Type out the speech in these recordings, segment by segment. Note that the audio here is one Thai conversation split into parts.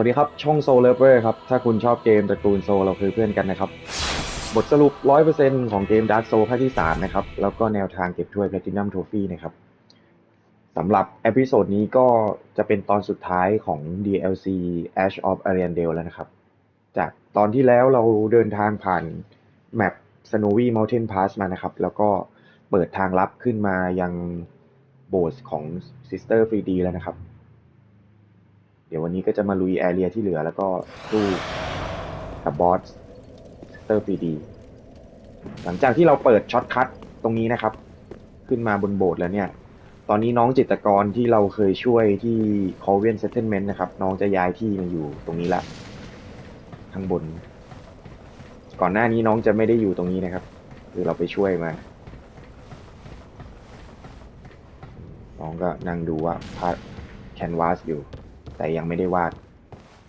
วัสดีครับช่องโซ l เลเวอร์ครับ ถ้าคุณชอบเกมตระกูลโซเราคือเพื่อนกันนะครับ บทสรุป 100%ของเกม Dark Soul ภาคที่ 3 นะครับ แล้วก็แนวทางเก็บถ้วย Platinum Trophy นะครับสำหรับเอพิโซดนี้ก็จะเป็นตอนสุดท้ายของ DLC Ash of Ariandel แล้วนะครับ จากตอนที่แล้วเราเดินทางผ่านแมป Snowy Mountain Pass มานะครับ แล้วก็เปิดทางลับขึ้นมายังโบสถ์ของ Sister f r e d แล้วนะครับ เดี๋ยววันนี้ก็จะมาลุยแอเรียที่เหลือแล้วก็สู้กับบอสเตอร์ฟีดี หลังจากที่เราเปิดช็อตคัทตรงนี้นะครับ ขึ้นมาบนโบสถ์แล้วเนี่ย ตอนนี้น้องจิตกรที่เราเคยช่วยที่คอเวนเซ t เท m เมนต์นะครับ น้องจะย้ายที่มาอยู่ตรงนี้ละข้างบน ก่อนหน้านี้น้องจะไม่ได้อยู่ตรงนี้นะครับ คือเราไปช่วยมาน้องก็นั่งดูว่าพาแคนวาสอยู่ แต่ยังไม่ได้วาด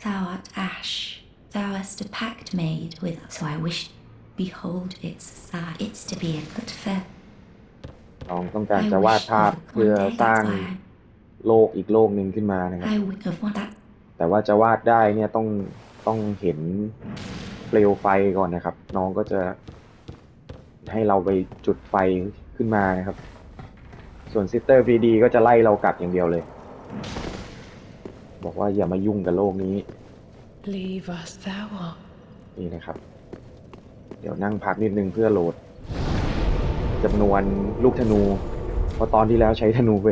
Thou art ash, thou hast a pact made with us, so I wish behold its side. It's to be a good fair. น้องต้องการ I จะวาด wish ภาพ that เพื่อ one day สร้าง that's why โลกอีกโลกหนึ่งขึ้นมานะครับ I would have wanted that. แต่ว่าจะวาดได้เนี่ยต้องต้องเห็นเปลวไฟก่อนนะครับ น้องก็จะ ให้เราไปจุดไฟขึ้นมานะครับ ส่วนซิสเตอร์พีดีก็จะไล่เรากลับอย่างเดียวเลย บอกว่าอย่ามายุ่งกับโลกนี้ Leave us, thou art. นี่นะครับ เดี๋ยวนั่งพักนิดนึงเพื่อโหลดจำนวนลูกธนู เพราะตอนที่แล้วใช้ธนูไป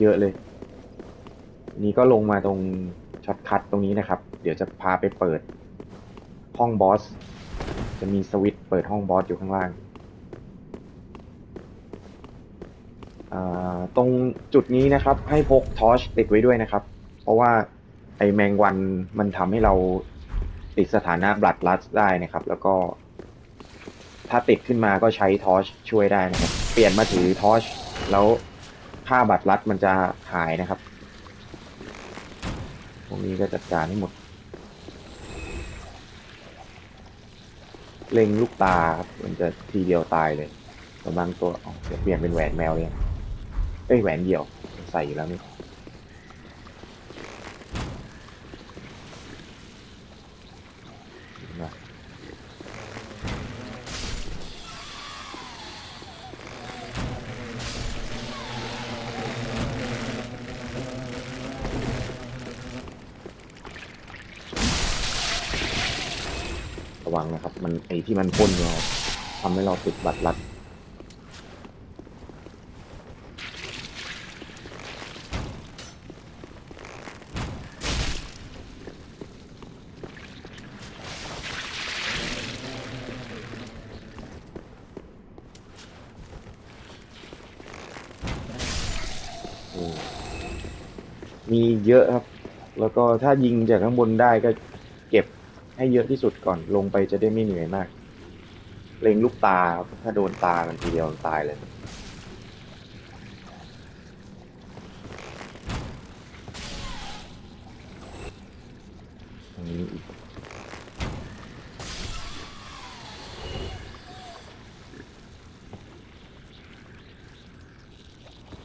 เยอะเลย นี่ก็ลงมาตรงช็อตคัทตรงนี้นะครับ เดี๋ยวจะพาไปเปิดห้องบอส จะมีสวิตช์เปิดห้องบอสอยู่ข้างล่างอ่าตรงจุดนี้นะครับ ให้พกทอร์ชติดไว้ด้วยนะครับ เพราะว่าไอแมงวันมันทำให้เราติดสถานะบลัดลัสได้นะครับ แล้วก็ ถ้าติดขึ้นมาก็ใช้ทอชช่วยได้นะครับ เปลี่ยนมาถือทอชแล้วค่าบัตรลัดมันจะหายนะครับ พวกนี้ก็จัดการให้หมด เล็งลูกตาครับมันจะทีเดียวตายเลยแต่บางตัวอ๋อเดี๋ยวเปลี่ยนเป็นแหวนแมวเลยเอ้ยแหวนเดี่ยว ใส่อยู่แล้วนี่ ที่มันพ่นเราทำให้เราติดบัตรลัดมีเยอะครับ แล้วก็ถ้ายิงจากข้างบนได้ก็เก็บให้เยอะที่สุดก่อนลงไปจะได้ไม่เหนื่อยมาก เล็งลูกตาครับถ้าโดนตามันทีเดียวตายเลยตรงนี้อีก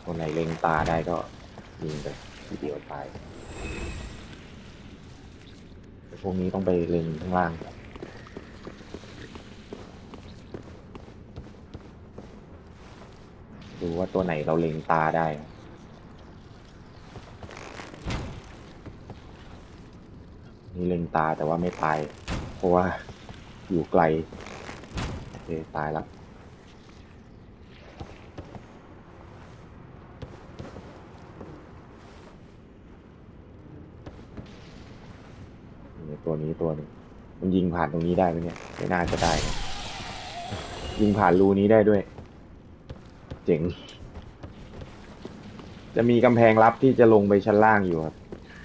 คนไหนเล็งตาได้ก็ยิงไปทีเดียวตายแต่พวกนี้ต้องไปเล็งข้างล่าง ดูว่าตัวไหนเราเล็งตาได้ นี่เล็งตาแต่ว่าไม่ตาย เพราะว่าอยู่ไกลโอเคตายแล้วตัวนี้ตัวนึงมันยิงผ่านตรงนี้ได้ไหมเนี่ย ไม่น่าจะได้ ยิงผ่านรูนี้ได้ด้วย เจ๋ง จะมีกำแพงลับที่จะลงไปชั้นล่างอยู่ครับ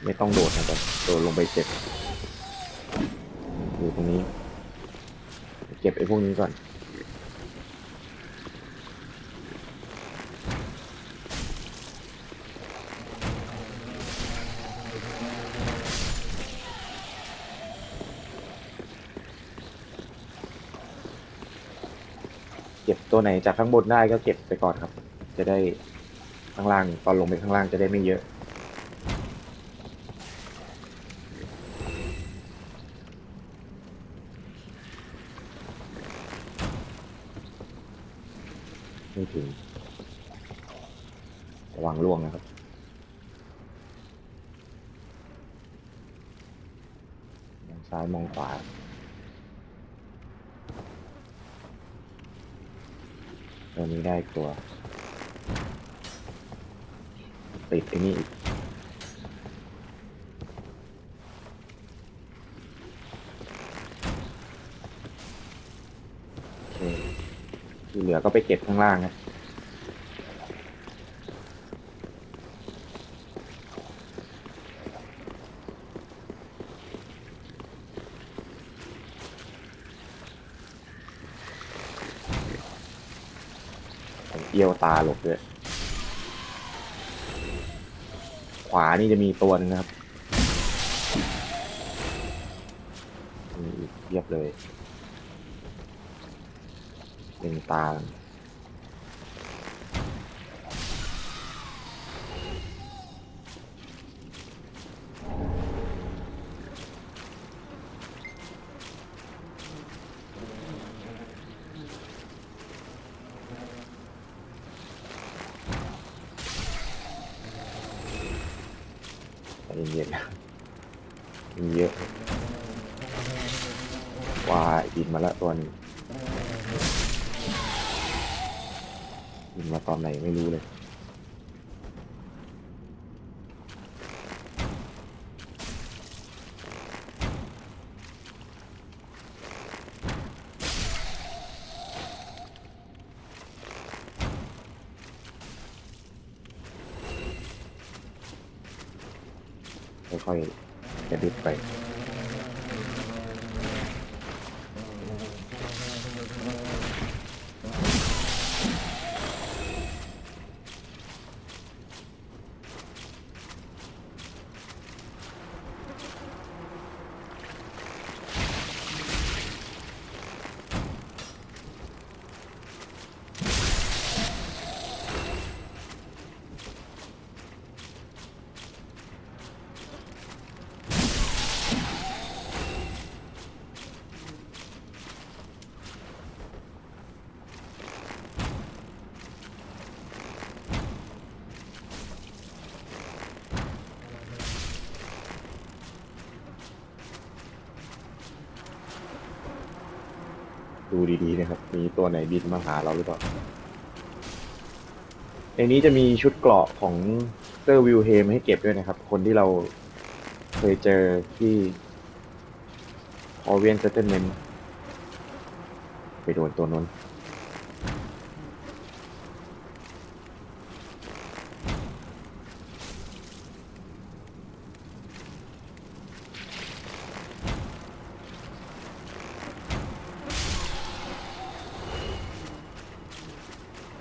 ไม่ต้องโดดนะครับโดดลงไปเจ็บอยู่ตรงนี้ เก็บไอ้พวกนี้ก่อน ตัวไหนจากข้างบนได้ก็เก็บไปก่อนครับ จะได้ข้างล่างตอนลงไปข้างล่างจะได้ไม่เยอะ ไม่ถึงระวังล่วงนะครับมองซ้ายมองขวา ตัวนี้ได้ตัว ติดไอ้นี่อีกโอเคที่เหลือก็ไปเก็บข้างล่างนะ ผมเอี้ยวตาหลบด้วย ขวานี่จะมีตัวนึงนะครับมีอีกเทียบเลยเป็นตา ค่อยๆจะดิบไป ดูดีๆนะครับ มีตัวไหนบินมาหาเราหรือเปล่า ในนี้จะมีชุดเกราะของเซอร์วิลเฮมให้เก็บด้วยนะครับ คนที่เราเคยเจอที่ออเวียนเซตเทนเมนไปโดนตัวนั้น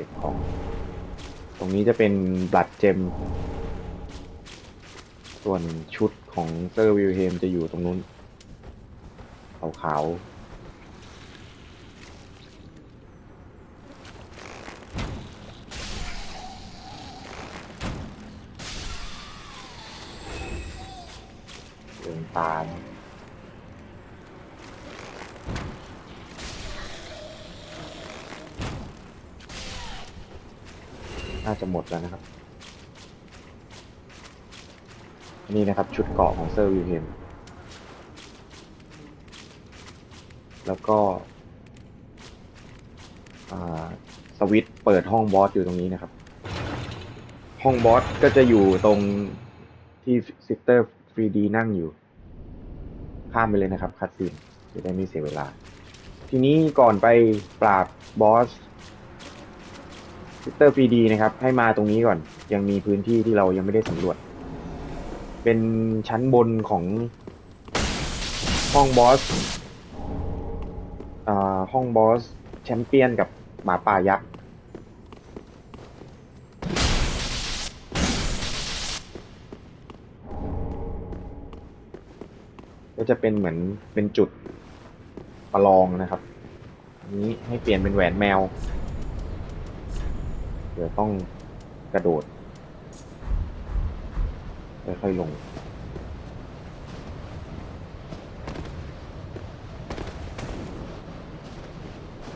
ก็บของ ตรงนี้จะเป็นบลัดเจม ส่วนชุดของเซอร์วิลเฮมจะอยู่ตรงนู้นขาวๆเหลืองตาล น่าจะ หมดแล้วนะครับ นี่นะครับชุดเกาะของเซอร์วิลเฮมแล้วก็สวิตเปิดห้องบอสอยู่ตรงนี้นะครับ ห้องบอสก็จะอยู่ตรงที่ซิสเตอร์ฟรีดีนั่งอยู่ ข้ามไปเลยนะครับคัดซีนจะได้ไม่เสียเวลา ทีนี้ก่อนไปปราบบอส ซิสเตอร์ฟรีดีนะครับ ให้มาตรงนี้ก่อน ยังมีพื้นที่ที่เรายังไม่ได้สำรวจ เป็นชั้นบนของห้องบอสอ่าห้องบอสแชมเปี้ยนกับหมาป่ายักษ์ก็จะเป็นเหมือนเป็นจุดประลองนะครับอันนี้ให้เปลี่ยนเป็นแหวนแมว ดี๋ยวต้องกระโดดค่อยๆลง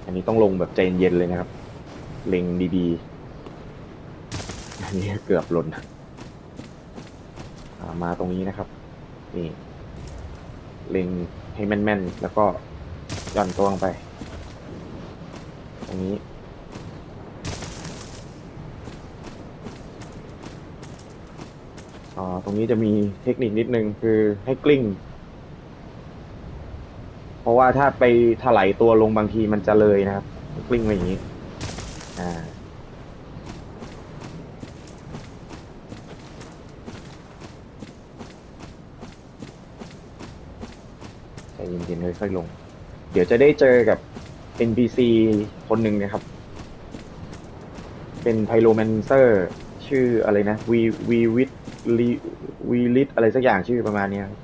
อันนี้ต้องลงแบบใจเย็นๆเลยนะครับ เล็งดีๆ อันนี้เกือบหล่นามาตรงนี้นะครับ นี่ เล็งให้แม่นๆ แล้วก็ย่อนตัวลงไป ตรงนี้ อ่า ตรงนี้จะมีเทคนิคนิดนึงคือให้กลิ้ง เพราะว่าถ้าไปถลายตัวลงบางทีมันจะเลยนะครับ กลิ้งไปอย่างนี้ อ่าใจเย็นๆค่อยๆลง เดี๋ยวจะได้เจอกับ NPC คนหนึ่งนะครับ เป็นไพโรแมนเซอร์ ชื่ออะไรนะวีวีวิ ลีวีลิทอะไรสักอย่างชื่อประมาณเนี้ยครับ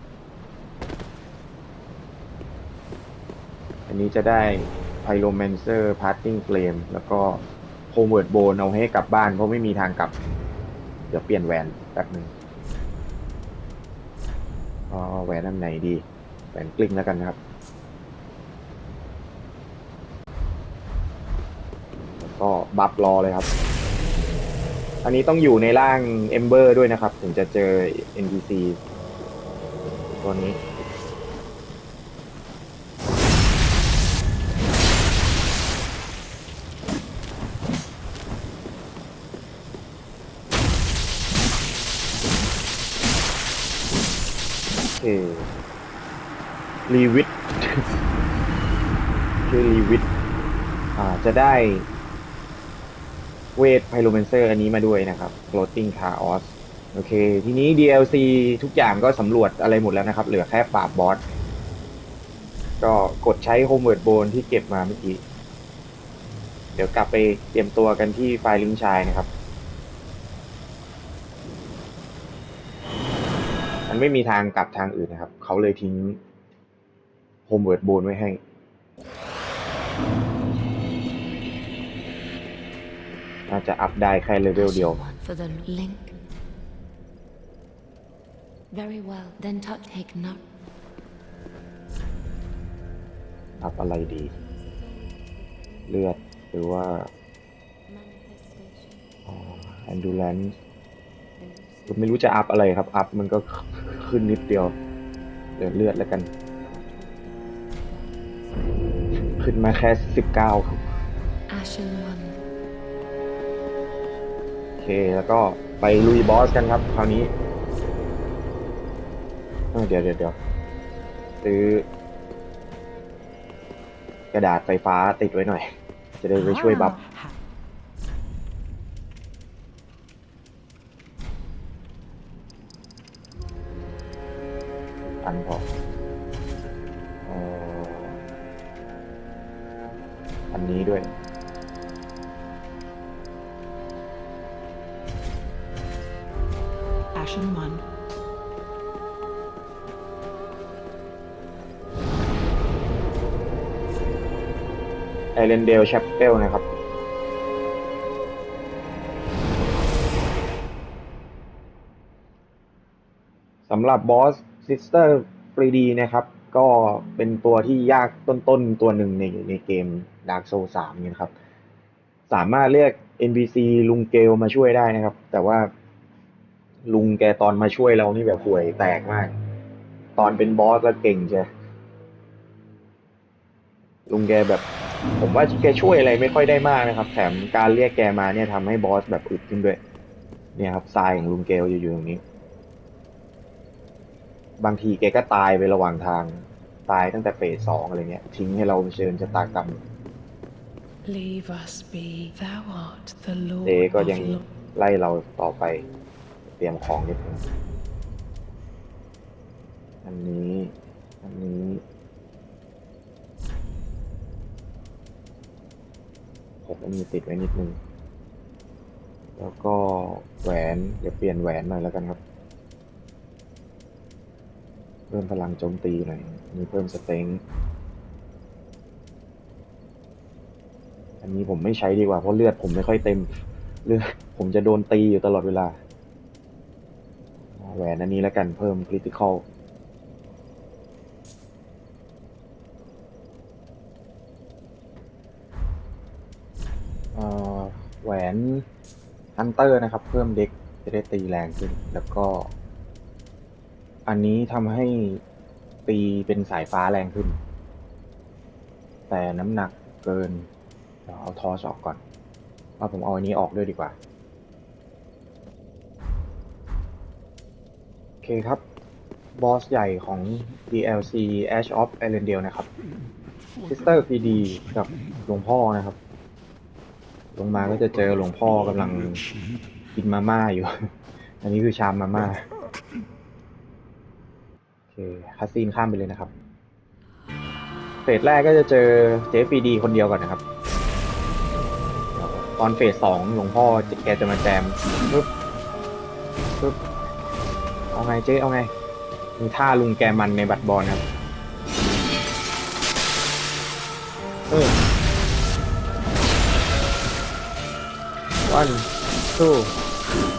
อันนี้จะได้ไพโรแมนเซอร์พาร์ติ้งเฟลมแล้วก็โฮมเวิร์ดโบนเอาให้กลับบ้าน เพราะไม่มีทางกลับ เดี๋ยวเปลี่ยนแหวนแป๊บหนึ่งอ๋อแหวนอันไหนดี แหวนกลิ้งแล้วกันนะครับ แล้วก็บัฟรอเลยครับ อันนี้ต้องอยู่ในร่าง Ember ด้วยนะครับ ถึงจะเจอ NPC ตัวนี้ โอเครีวิท ชื่อรีวิท อ่า จะได้ เวทไพโรเมนเซอร์อันนี้มาด้วยนะครับ floating chaos โอเค ทีนี้ DLC ทุกอย่างก็สำรวจอะไรหมดแล้วนะครับ เหลือแค่ปราบบอส ก็กดใช้ Homeward Bone ที่เก็บมาเมื่อกี้ เดี๋ยวกลับไปเตรียมตัวกันที่ไฟลิงชายนะครับ มันไม่มีทางกลับทางอื่นนะครับ เขาเลยทิ้ง Homeward Bone ไว้ให้ น่าจะอัพได้แค่เลเวลเดียว For the link. Very well, then touch take note. อัพอะไรดี เลือดหรือว่า endurance ผมไม่รู้จะอัพอะไรครับ อัพมันก็ขึ้นนิดเดียวเดี๋ยวเลือดแล้วกัน ขึ้นมาแค่สิบเก้าครับ Ashen one. โอเค แล้วก็ไปลุยบอสกันครับคราวนี้เอ้ยเดี๋ยวเดี๋ยวเดี๋ยวซื้อกระดาษไฟฟ้าติดไว้หน่อย จะได้ไปช่วยบัฟ เรนเดลแชปเปิลนะครับ สำหรับบอสซิสเตอร์ 3D นะครับ ก็เป็นตัวที่ยากต้นๆ ตัวหนึ่งในในเกม Dark Souls 3นี่นะครับสามารถเรียก NPC ลุงเกลมาช่วยได้นะครับ แต่ว่าลุงแกตอนมาช่วยเรานี่แบบห่วยแตกมาก ตอนเป็นบอสแล้วเก่งใช่ลุงแกแบบ ผมว่าแกช่วยอะไรไม่ค่อยได้มากนะครับ แถมการเรียกแกมาเนี่ยทำให้บอสแบบอึดขึ้นด้วย เนี่ยครับทรายของลุงเกลอยู่อยู่ตรงนี้ บางทีแกก็ตายไประหว่างทาง ตายตั้งแต่เฟสสองอะไรเงี้ย ทิ้งให้เราเผชิญชะตากรรม Leave us be. Thou art the Lord เจก็ of ยัง Lords. ไล่เราต่อไป เตรียมของนิดนึงอันนี้ อันนี้ ผมอันนี้ติดไว้นิดนึง แล้วก็แหวนเดี๋ยวเปลี่ยนแหวนหน่อยแล้วกันครับ เพิ่มพลังโจมตีหน่อยมีเพิ่มสเต็งอันนี้ผมไม่ใช้ดีกว่าเพราะเลือดผมไม่ค่อยเต็ม เลือดผมจะโดนตีอยู่ตลอดเวลา แหวนอันนี้แล้วกันเพิ่มคริติคอล น ฮันเตอร์นะครับ เพิ่มเด็กจะได้ตีแรงขึ้น แล้วก็ อันนี้ทำให้ตีเป็นสายฟ้าแรงขึ้น แต่น้ำหนักเกินเดี๋ยวเอาทอสออกก่อน ว่าผมเอาอันนี้ออกด้วยดีกว่า โอเคครับ บอสใหญ่ของ DLC Ash of Arendelle นะครับ Sister PD กับหลวงพ่อนะครับ ลงมาก็จะเจอหลวงพ่อกำลังกินมาม่าอยู่ อันนี้คือชามมาม่า โอเคคัสซีนข้ามไปเลยนะครับเฟสแรกก็จะเจอเจฟปีดีคนเดียวก่อนนะครับ ตอนเฟสสองหลวงพ่อแกจะมาแจมปึ๊บปึ๊บเอาไงเจ๊เอาไง มีท่าลุงแกมันในบัตรบอลครับ เออ one two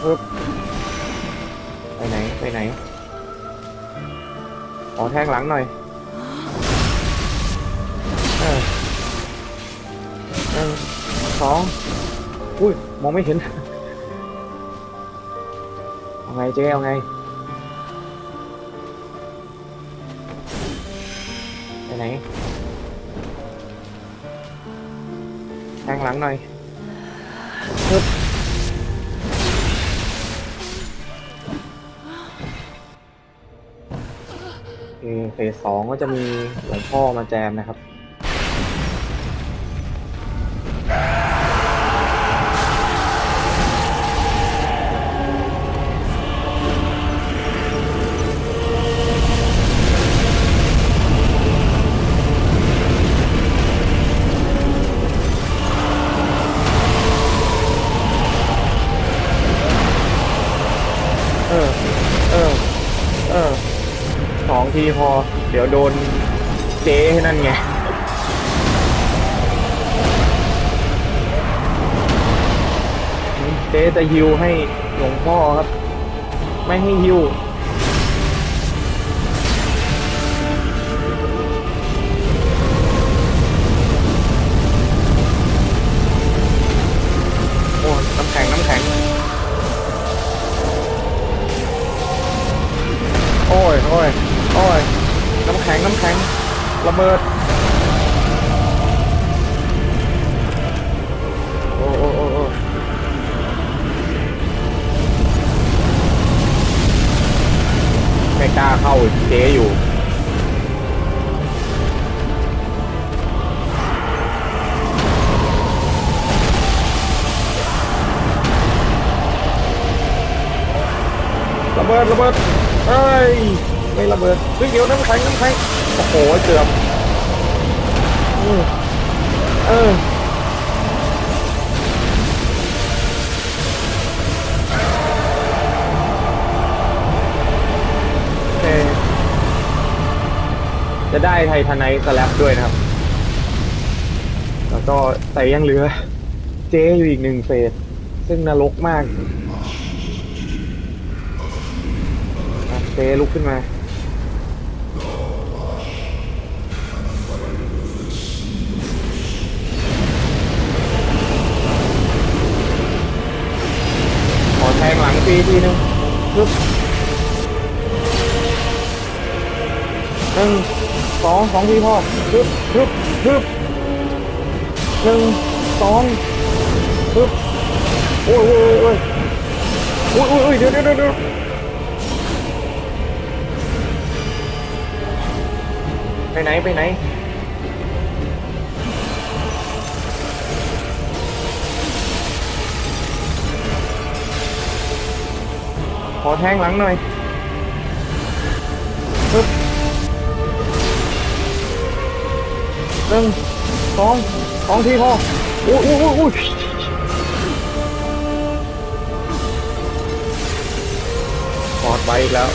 ปึ๊บไปไหน ไปไหน ขอแทงหลังหน่อยเออหนึ่งสองอุ้ย มองไม่เห็น เอาไงเจ๊เอาไงไปไหนแทงหลังหน่อย เฟสสองก็จะมีหลวงพ่อมาแจมนะครับ ทีพอ เดี๋ยวโดนเจ๊นั่นไงเจ๊จะฮิวให้หลวงพ่อครับ ไม่ให้ฮิวโอ้น้ำแข็งน้ำแข็ง โอ้ยโอ้ย น้ำแข็งระเบิด โอ้โอ้โอ้โอ้ไม่กล้าเข้าเจ๊อยู่ระเบิดระเบิดเอ้ย ไม่ระเบิดเฮ้ยเดี๋ยวน้ำแข็งน้ำแข็งโอ้โหเกือบอืมเออจะได้ไททานายสแลปด้วยนะครับ แล้วก็แต่ยังเหลือ เจอยู่อีกหนึ่งเฟส ซึ่งนรกมาก เจลุกขึ้นมา ทีทีนึงปึ๊บหนึ่งสองสองทีพอปึ๊บปึ๊บปึ๊บหนึ่งสองปึ๊บโอ้ยโอ้ยโอ้ยโอ้ยโอ้ยโอ้ยเดี๋ยวเดี๋ยวเดี๋ยวไปไหนไปไหน ขอแทงหลังหน่อยปึ๊บหนึ่งสองสองทีพอโอ้ยโอ้ยโอ้ยโอ้ยปอดไปอีกแล้ว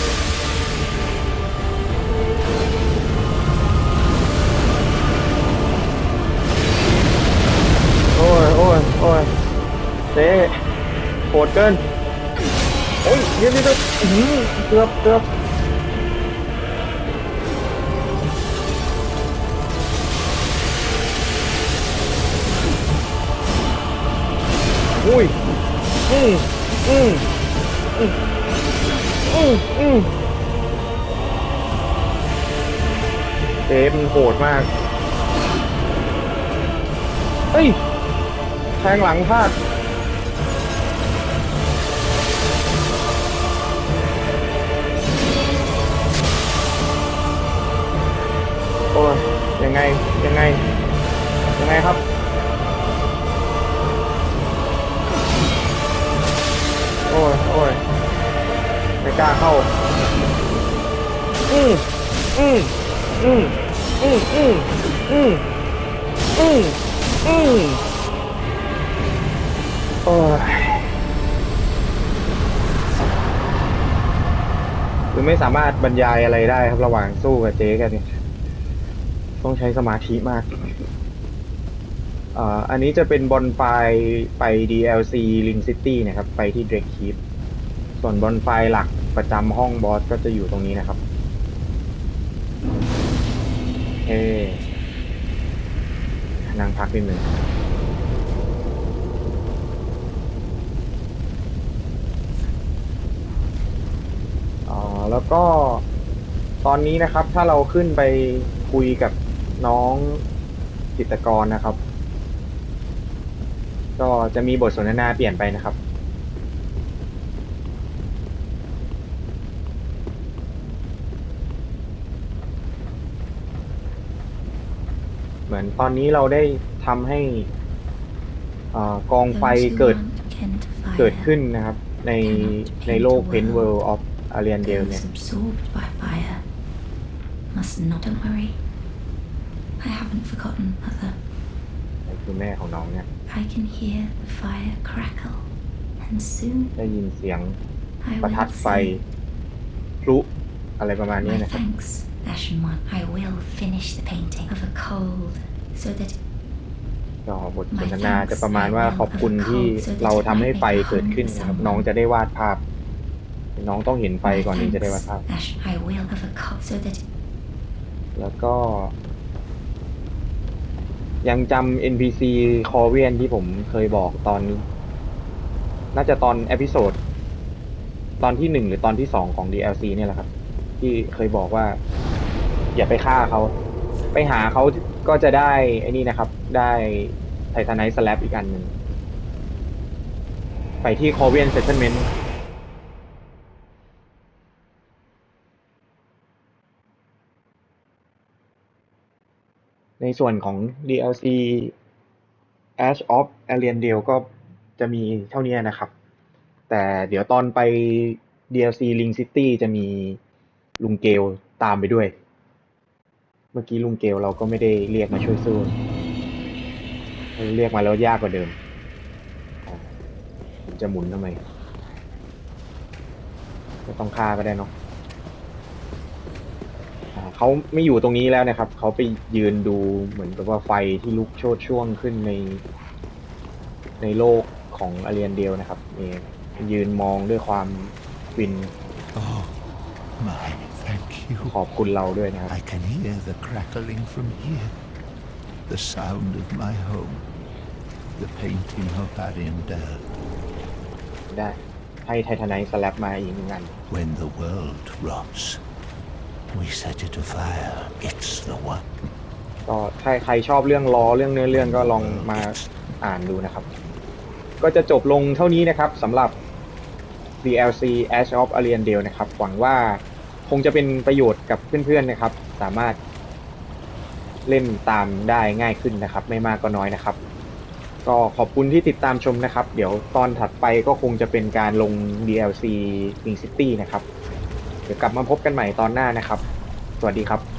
โอ้ยโอ้ยโอ้ยเจ๊โหดเกิน เดี๋ยวเดี๋ยวเดี๋ยวอื้อหือเกือบเกือบอุ้ยอืมอืมอืมอืมอืมเจ๊มันโหดมากเฮ้ย แทงหลังพลาด อ้ยยังไงยังไงยังไงครับโอ้ยโอ้ยไม่กล้าเข้าอืมอืมอืมอืมอืมอืมอืมอืมโอ้ยคือไม่สามารถบรรยายอะไรได้ครับระหว่างสู้กับเจ๊กันเนี่ย ต้องใช้สมาธิมากอ่าอันนี้จะเป็นบอลไฟไป DLC Ring City นะครับ ไปที่ Drake Keep ส่วนบอลไฟหลักประจำห้องบอสก็จะอยู่ตรงนี้นะครับโอเคนั่งพักนิดหนึ่งอ่าแล้วก็ตอนนี้นะครับถ้าเราขึ้นไปคุยกับ น้องจิตรกรนะครับ ก็จะมีบทสนทนาเปลี่ยนไปนะครับ เหมือนตอนนี้เราได้ทำให้อ่ากองไฟเกิดเกิดขึ้นนะครับ ในในโลก Paint World of Ariandel เนี่ย absorbed by fire must not worry. I haven't forgotten, Mother. คือแม่ของน้องเนี่ย I can hear the fire crackle, and soon ได้ยินเสียง I ประทัด will ไฟ see. พลุอะไรประมาณนี้ My นะครับ thanks, Ashen One. I will finish the painting of a cold, so that ก็บทสนทนาจะประมาณว่าขอบคุณที่เราทำให้ไฟเกิดขึ้นนะครับ น้องจะได้วาดภาพ น้องต้องเห็นไฟ my ก่อนที่จะได้ thanks, วาดภาพ Ash, I will of a cold, so that แล้วก็ ยังจำ NPC คอเวียนที่ผมเคยบอกตอน น่าจะตอนเอพิโซดตอนที่หนึ่งหรือตอนที่สองของ DLC เนี่ยแหละครับ ที่เคยบอกว่า อย่าไปฆ่าเขา ไปหาเขาก็จะได้ไอ้นี่นะครับ ได้ไทท a น i ์สแลบอีกอันหนึ่งไปที่คอเวียนเซ t เ e เมนต์ ในส่วนของ DLC Ash of Ariandel ก็จะมีเท่านี้นะครับ แต่เดี๋ยวตอนไป DLC Ring City จะมีลุงเกลตามไปด้วย เมื่อกี้ลุงเกลเราก็ไม่ได้เรียกมาช่วยสู้ เรียกมาแล้วยากกว่าเดิม จะหมุนทำไมไม่ต้องฆ่าก็ได้เนาะ เขาไม่อยู่ตรงนี้แล้วนะครับ เขาไปยืนดูเหมือนกับว่าไฟที่ลุกโชดช่วงขึ้นใน ในโลกของอาเรียนเดียวนะครับนี่ยืนมองด้วยความฟิน Oh, my, thank you. ขอบคุณเราด้วยนะครับ I can hear the crackling from here, the sound of my home, the painting of Ariandel. ได้ให้ไทท a น i ์สแลบมาอีกหนึ่งอัน When the world rots, we set it afire. It's the one. ก็ถ้าใครชอบเรื่องล้อเรื่องเนื้อเรื่องก็ลองมาอ่านดูนะครับ ก็จะจบลงเท่านี้นะครับสำหรับ DLC Ash of Ariandel นะครับ หวังว่าคงจะเป็นประโยชน์กับเพื่อนๆนะครับ สามารถเล่นตามได้ง่ายขึ้นนะครับ ไม่มากก็น้อยนะครับ ก็ขอบคุณที่ติดตามชมนะครับ เดี๋ยวตอนถัดไปก็คงจะเป็นการลง DLC Ring City นะครับ เดี๋ยวกลับมาพบกันใหม่ตอนหน้านะครับ สวัสดีครับ